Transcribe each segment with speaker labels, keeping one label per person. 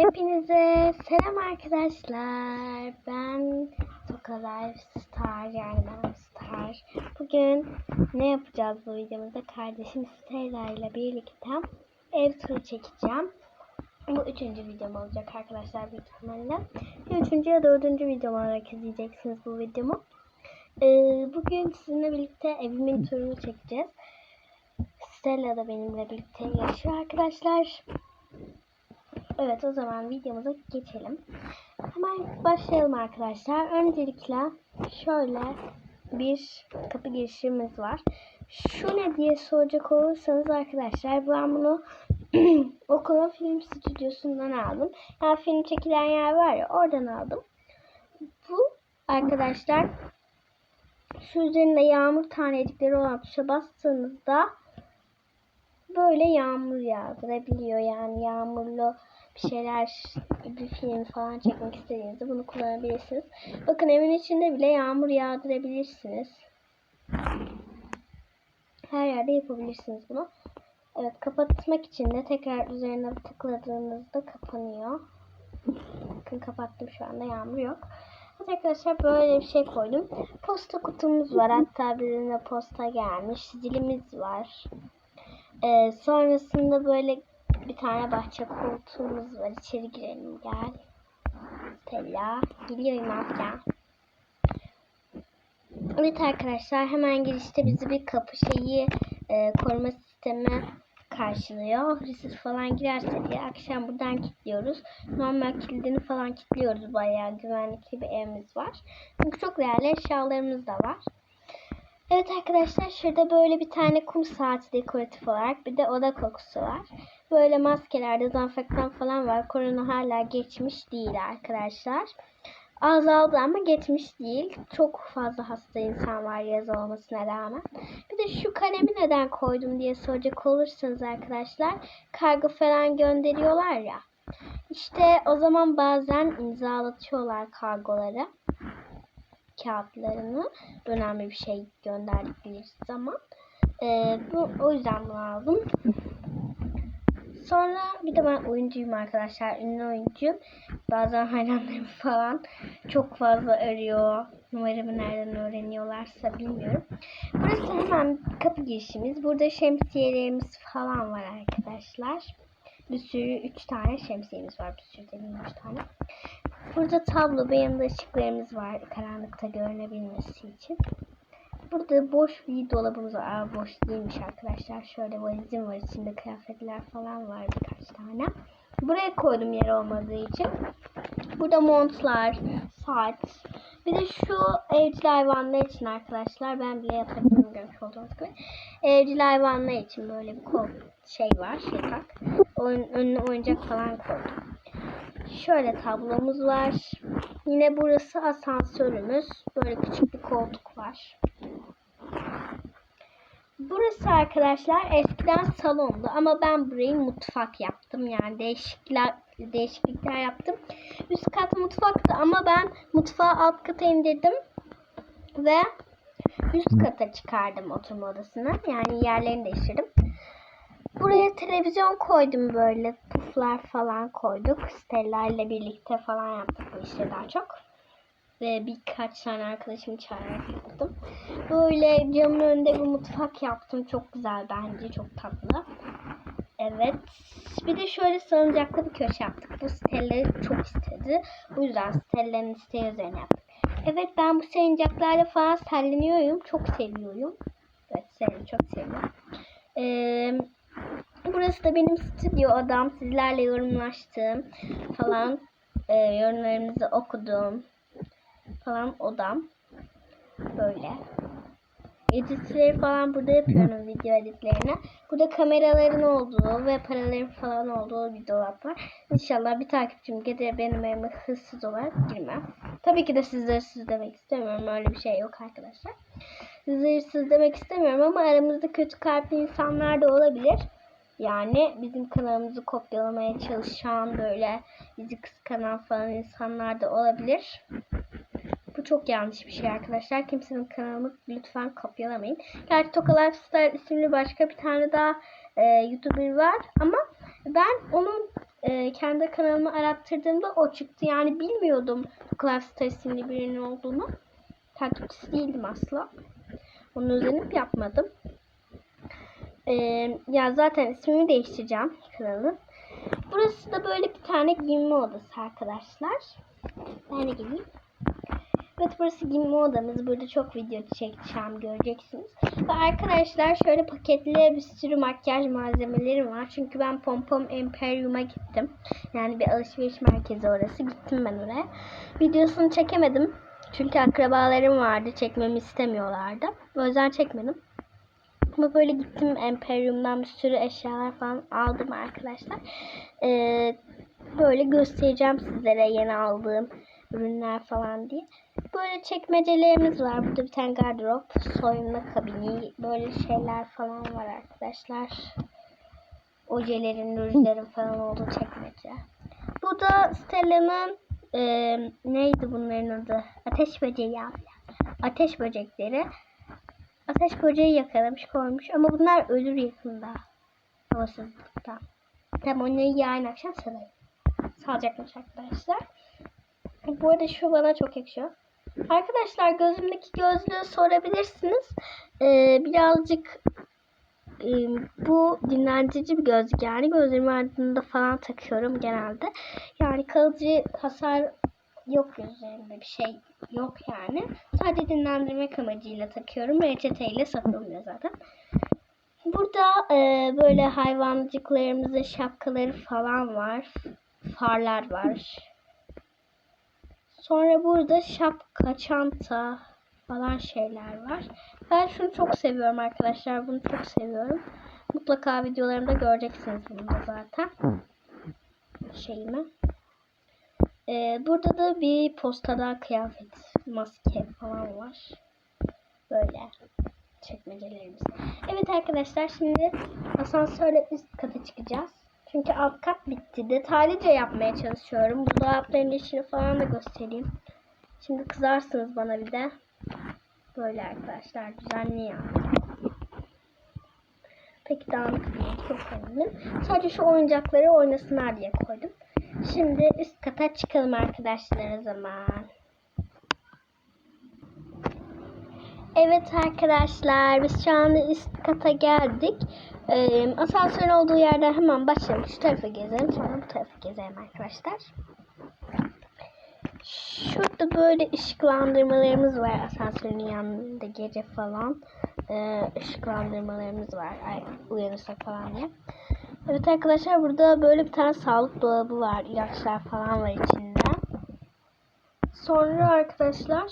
Speaker 1: Hepinize selam arkadaşlar. Ben Toka Star yani ben Star. Bugün ne yapacağız bu videomuzda? Kardeşim Stella ile birlikte ev turu çekeceğim. Bu üçüncü videom olacak arkadaşlar büyük ihtimalle. Üçüncü ya dördüncü videom olarak izleyeceksiniz bu videomu. Ee, bugün sizinle birlikte evimin turunu çekeceğiz. Stella da benimle birlikte yaşıyor arkadaşlar. Evet o zaman videomuza geçelim. Hemen başlayalım arkadaşlar. Öncelikle şöyle bir kapı girişimiz var. Şu ne diye soracak olursanız arkadaşlar ben bunu okulun film stüdyosundan aldım. Yani film çekilen yer var ya oradan aldım. Bu arkadaşlar şu üzerinde yağmur tanecikleri olan tuşa bastığınızda böyle yağmur yağdırabiliyor. Yani yağmurlu bir şeyler, bir film falan çekmek istediğinizde bunu kullanabilirsiniz. Bakın evin içinde bile yağmur yağdırabilirsiniz. Her yerde yapabilirsiniz bunu. Evet kapatmak için de tekrar üzerine tıkladığınızda kapanıyor. Bakın kapattım şu anda yağmur yok. Evet arkadaşlar böyle bir şey koydum. Posta kutumuz var. Hatta birine posta gelmiş. Sicilimiz var. Ee, sonrasında böyle bir tane bahçe koltuğumuz var. İçeri girelim gel. Stella. Geliyorum abla. Evet arkadaşlar hemen girişte bizi bir kapı şeyi e, koruma sistemi karşılıyor. Hırsız falan girerse diye akşam buradan kilitliyoruz. Normal kilidini falan kilitliyoruz. Bayağı güvenlikli bir evimiz var. Çünkü çok değerli eşyalarımız da var. Evet arkadaşlar şurada böyle bir tane kum saati dekoratif olarak bir de oda kokusu var. Böyle maskeler, dezenfektan falan var. Korona hala geçmiş değil arkadaşlar. Azaldı ama geçmiş değil. Çok fazla hasta insan var yaz olmasına rağmen. Bir de şu kalemi neden koydum diye soracak olursanız arkadaşlar. Kargo falan gönderiyorlar ya. İşte o zaman bazen imzalatıyorlar kargoları kağıtlarını önemli bir şey gönderdikleri zaman. Ee, bu o yüzden bunu aldım. Sonra bir de ben oyuncuyum arkadaşlar. Ünlü oyuncuyum. Bazen hayranlarım falan çok fazla arıyor. Numaramı nereden öğreniyorlarsa bilmiyorum. Burası hemen kapı girişimiz. Burada şemsiyelerimiz falan var arkadaşlar. Bir sürü 3 tane şemsiyemiz var. Bir sürü demeyeyim 3 tane. Burada tablo ve yanında ışıklarımız var karanlıkta görünebilmesi için. Burada boş bir dolabımız var. Aa, boş değilmiş arkadaşlar. Şöyle valizim var. içinde kıyafetler falan var birkaç tane. Buraya koydum yer olmadığı için. Burada montlar, saat. Bir de şu evcil hayvanlar için arkadaşlar. Ben bile yapabilirim görmüş olduğunuz gibi. Evcil hayvanlar için böyle bir kol şey var. Bak. Oyun, önüne oyuncak falan koydum. Şöyle tablomuz var. Yine burası asansörümüz. Böyle küçük bir koltuk var. Burası arkadaşlar eskiden salondu ama ben burayı mutfak yaptım. Yani değişiklikler değişiklikler yaptım. Üst kat mutfaktı ama ben mutfağı alt kata indirdim ve üst kata çıkardım oturma odasını. Yani yerlerini değiştirdim. Buraya televizyon koydum böyle. Puflar falan koyduk. Stella ile birlikte falan yaptık bu işleri daha çok. Ve birkaç tane arkadaşımı çağırarak yaptım. Böyle camın önünde bir mutfak yaptım. Çok güzel bence. Çok tatlı. Evet. Bir de şöyle salıncaklı bir köşe yaptık. Bu Stella çok istedi. Bu yüzden Stella'nın isteği üzerine yaptık. Evet ben bu salıncaklarla falan salleniyorum. Çok seviyorum. Evet Stella çok seviyorum. Eee Burası da benim stüdyo odam. Sizlerle yorumlaştığım falan e, yorumlarınızı okuduğum falan odam. Böyle. Editleri falan burada yapıyorum video editlerini. Burada kameraların olduğu ve paraların falan olduğu bir dolap var. İnşallah bir takipçim gelir benim evime hırsız olarak girmem. Tabii ki de sizlere hırsız demek istemiyorum. Öyle bir şey yok arkadaşlar. Sizlere hırsız demek istemiyorum ama aramızda kötü kalpli insanlar da olabilir. Yani bizim kanalımızı kopyalamaya çalışan böyle bizi kıskanan falan insanlar da olabilir. Bu çok yanlış bir şey arkadaşlar. Kimsenin kanalını lütfen kopyalamayın. Gerçi Toka Lifestyle isimli başka bir tane daha e, YouTuber var ama ben onun e, kendi kanalımı arattırdığımda o çıktı. Yani bilmiyordum Clash Star isimli birinin olduğunu. Takipçisi değildim asla. Onun özenip yapmadım. E, ya zaten ismimi değiştireceğim kanalın. Burası da böyle bir tane giyinme odası arkadaşlar. Ben de geleyim. Evet burası giyinme odamız. Burada çok video çekeceğim göreceksiniz. Ve arkadaşlar şöyle paketli bir sürü makyaj malzemelerim var. Çünkü ben Pompom Imperium'a gittim. Yani bir alışveriş merkezi orası. Gittim ben oraya. Videosunu çekemedim. Çünkü akrabalarım vardı. Çekmemi istemiyorlardı. O yüzden çekmedim. Ama böyle gittim Imperium'dan bir sürü eşyalar falan aldım arkadaşlar. Ee, böyle göstereceğim sizlere yeni aldığım ürünler falan diye. Böyle çekmecelerimiz var. Burada bir tane gardırop, soyunma kabini, böyle şeyler falan var arkadaşlar. Ojelerin, rujların falan olduğu çekmece. Bu da Stella'nın e, neydi bunların adı? Ateş böceği abi. Ateş böcekleri. Ateş böceği yakalamış koymuş ama bunlar ölür yakında. Havasızlıktan. Tam onları yarın akşam salayım. Salacakmış arkadaşlar. Bu arada şu bana çok yakışıyor. Arkadaşlar gözümdeki gözlüğü sorabilirsiniz. Ee, birazcık e, bu dinlendirici bir gözlük yani gözlerimin ardında falan takıyorum genelde. Yani kalıcı hasar yok gözlerimde bir şey yok yani. Sadece dinlendirmek amacıyla takıyorum. Reçeteyle satılmıyor zaten. Burada e, böyle hayvancıklarımızın şapkaları falan var. Farlar var. Sonra burada şapka, çanta falan şeyler var. Ben şunu çok seviyorum arkadaşlar. Bunu çok seviyorum. Mutlaka videolarımda göreceksiniz bunu da zaten. Şeyimi. Ee, burada da bir postada kıyafet, maske falan var. Böyle çekmecelerimiz. Evet arkadaşlar şimdi asansörle üst kata çıkacağız. Çünkü alt kat bitti. Detaylıca yapmaya çalışıyorum. Bu dolapların içini falan da göstereyim. Şimdi kızarsınız bana bir de. Böyle arkadaşlar düzenli yani. Peki dağınık değil. Çok önemli. Sadece şu oyuncakları oynasınlar diye koydum. Şimdi üst kata çıkalım arkadaşlar o zaman. Evet arkadaşlar biz şu anda üst kata geldik. Ee, asansörün olduğu yerden hemen başlayalım. Şu tarafı gezelim sonra bu tarafı gezelim arkadaşlar. Şurada böyle ışıklandırmalarımız var asansörün yanında gece falan. Işıklandırmalarımız var Ay, uyanırsak falan diye. Evet arkadaşlar burada böyle bir tane sağlık dolabı var. İlaçlar falan var içinde. Sonra arkadaşlar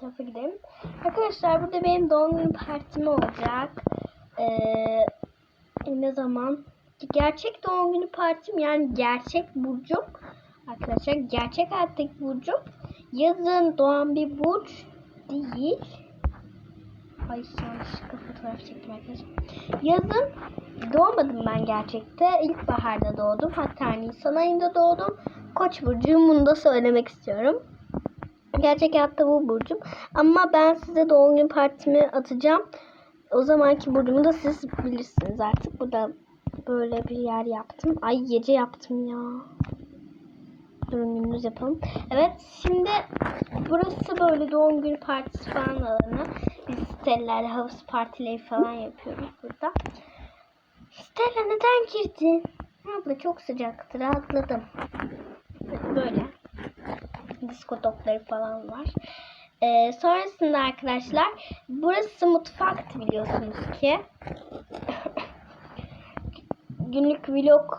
Speaker 1: tarafa gidelim. Arkadaşlar burada benim doğum günü partim olacak. Ee, ne zaman? Gerçek doğum günü partim yani gerçek burcum. Arkadaşlar gerçek hayattaki burcum. Yazın doğan bir burç değil. Ay yanlışlıkla fotoğraf çektim arkadaşlar. Yazın doğmadım ben gerçekte. İlkbaharda doğdum. Hatta Nisan ayında doğdum. Koç burcuyum bunu da söylemek istiyorum. Gerçek hayatta bu burcum. Ama ben size doğum gün partimi atacağım. O zamanki burcumu da siz bilirsiniz artık. Burada böyle bir yer yaptım. Ay gece yaptım ya. Durun gündüz yapalım. Evet şimdi burası böyle doğum günü partisi falan alanı. Biz Stella'yla havuz partileri falan yapıyoruz burada. Stella neden girdin? Abla çok sıcaktı rahatladım. Böyle. Disko topları falan var. Ee, sonrasında arkadaşlar burası mutfaktı biliyorsunuz ki. Günlük vlog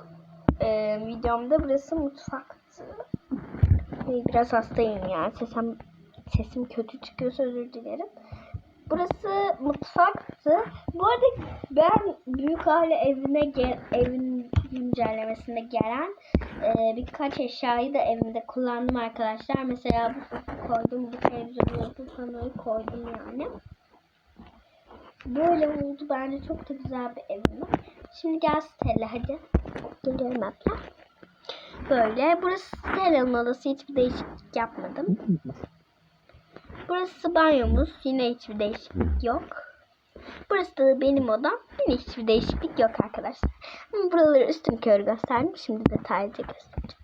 Speaker 1: e, videomda burası mutfaktı. Ee, Biraz hastayım yani sesim, sesim kötü çıkıyorsa özür dilerim. Burası mutfaktı. Bu arada ben büyük aile evine gel, evin güncellemesinde gelen e, birkaç eşyayı da evimde kullandım arkadaşlar. Mesela bu koydum, bu televizyonu, bu panoyu koydum yani. Böyle oldu. Bence çok da güzel bir evim var. Şimdi gel Stella hadi. Geliyorum abla. Böyle. Burası Stella'nın odası. Hiçbir değişiklik yapmadım. Burası banyomuz. Yine hiçbir değişiklik yok. Burası da benim odam. Hiçbir değişiklik yok arkadaşlar. Ama buraları üstün körü gösterdim. Şimdi detaylıca göstereceğim.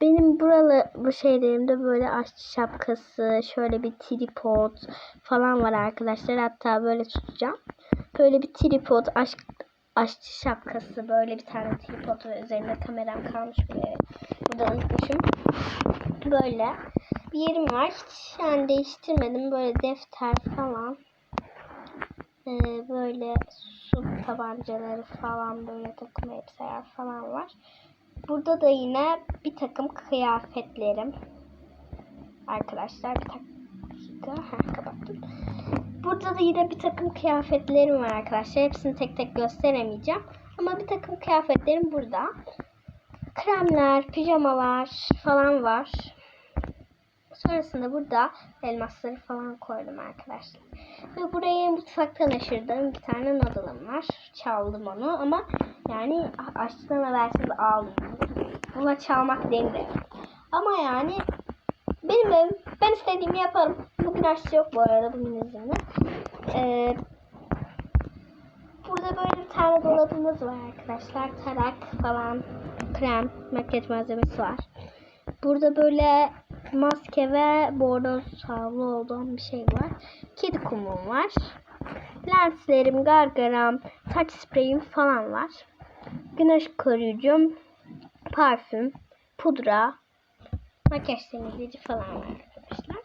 Speaker 1: Benim buralı bu şeylerimde böyle aşçı şapkası, şöyle bir tripod falan var arkadaşlar. Hatta böyle tutacağım. Böyle bir tripod, aşk, aşçı şapkası, böyle bir tane tripod ve üzerinde kameram kalmış buraya. Burada unutmuşum. Böyle bir yerim var. Hiç yani değiştirmedim. Böyle defter falan. Ee, böyle su tabancaları falan böyle takım elbiseler falan var. Burada da yine bir takım kıyafetlerim. Arkadaşlar bir dakika. Heh, kapattım. Burada da yine bir takım kıyafetlerim var arkadaşlar. Hepsini tek tek gösteremeyeceğim. Ama bir takım kıyafetlerim burada. Kremler, pijamalar falan var. Sonrasında burada elmasları falan koydum arkadaşlar. Ve buraya mutfaktan aşırdığım bir tane noodle'ım var. Çaldım onu ama yani açtığına habersiz ağlıyorum. Buna çalmak denir. Ama yani benim evim. Ben istediğimi yaparım. Bugün aşçı yok bu arada bugün izinli. Ee, burada böyle bir tane dolabımız var arkadaşlar. Tarak falan, krem, makyaj malzemesi var. Burada böyle maske ve bordoz havlu olduğum bir şey var. Kedi kumum var. Lenslerim, gargaram, saç spreyim falan var. Güneş koruyucum, parfüm, pudra, makyaj temizleyici falan var arkadaşlar.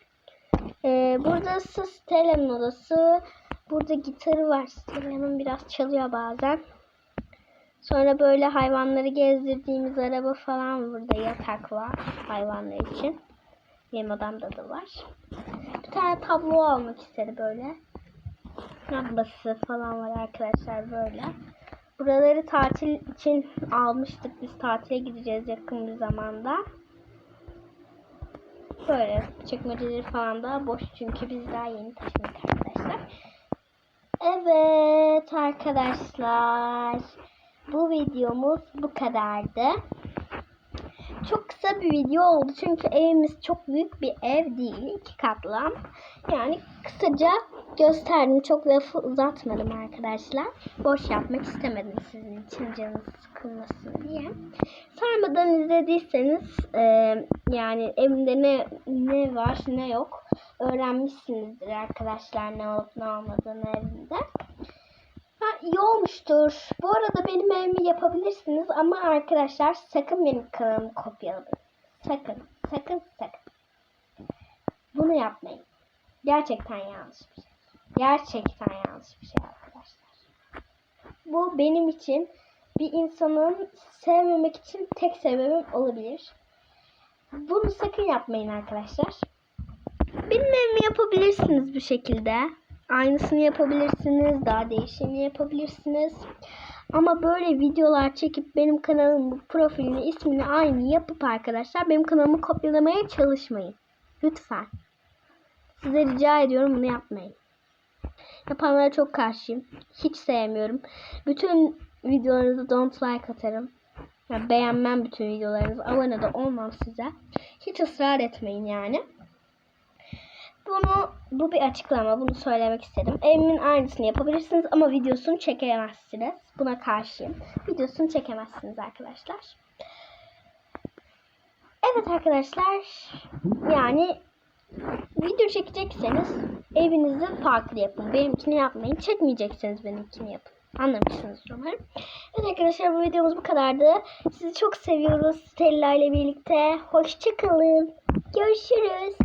Speaker 1: Ee, burası Stella'nın odası. Burada gitarı var. Stella'nın biraz çalıyor bazen. Sonra böyle hayvanları gezdirdiğimiz araba falan burada yatak var hayvanlar için. Benim odamda da var. Bir tane tablo almak istedi böyle. Lambası falan var arkadaşlar böyle. Buraları tatil için almıştık. Biz tatile gideceğiz yakın bir zamanda. Böyle çekmeceleri falan da boş çünkü biz daha yeni taşındık arkadaşlar. Evet arkadaşlar. Bu videomuz bu kadardı. Çok kısa bir video oldu çünkü evimiz çok büyük bir ev değil. iki katlı. Yani kısaca gösterdim. Çok lafı uzatmadım arkadaşlar. Boş yapmak istemedim sizin için canınız sıkılmasın diye. Sarmadan izlediyseniz e, yani evimde ne, ne var ne yok öğrenmişsinizdir arkadaşlar ne olup ne olmadığını evimde. Ha, iyi olmuştur. Bu arada benim evimi yapabilirsiniz ama arkadaşlar sakın benim kanalımı kopyalamayın. Sakın, sakın, sakın. Bunu yapmayın. Gerçekten yanlış bir şey. Gerçekten yanlış bir şey arkadaşlar. Bu benim için bir insanın sevmemek için tek sebebim olabilir. Bunu sakın yapmayın arkadaşlar. Benim evimi yapabilirsiniz bu şekilde. Aynısını yapabilirsiniz. Daha değişini yapabilirsiniz. Ama böyle videolar çekip benim kanalımın profilini, ismini aynı yapıp arkadaşlar benim kanalımı kopyalamaya çalışmayın. Lütfen. Size rica ediyorum bunu yapmayın. Yapanlara çok karşıyım. Hiç sevmiyorum. Bütün videolarınızı don't like atarım. Ya beğenmem bütün videolarınızı. Abone de olmam size. Hiç ısrar etmeyin yani. Bunu bu bir açıklama. Bunu söylemek istedim. Evimin aynısını yapabilirsiniz ama videosunu çekemezsiniz. Buna karşıyım. Videosunu çekemezsiniz arkadaşlar. Evet arkadaşlar. Yani video çekecekseniz evinizi farklı yapın. Benimkini yapmayın. Çekmeyecekseniz benimkini yapın. Anlamışsınız umarım. Evet arkadaşlar bu videomuz bu kadardı. Sizi çok seviyoruz Stella ile birlikte. Hoşçakalın. Görüşürüz.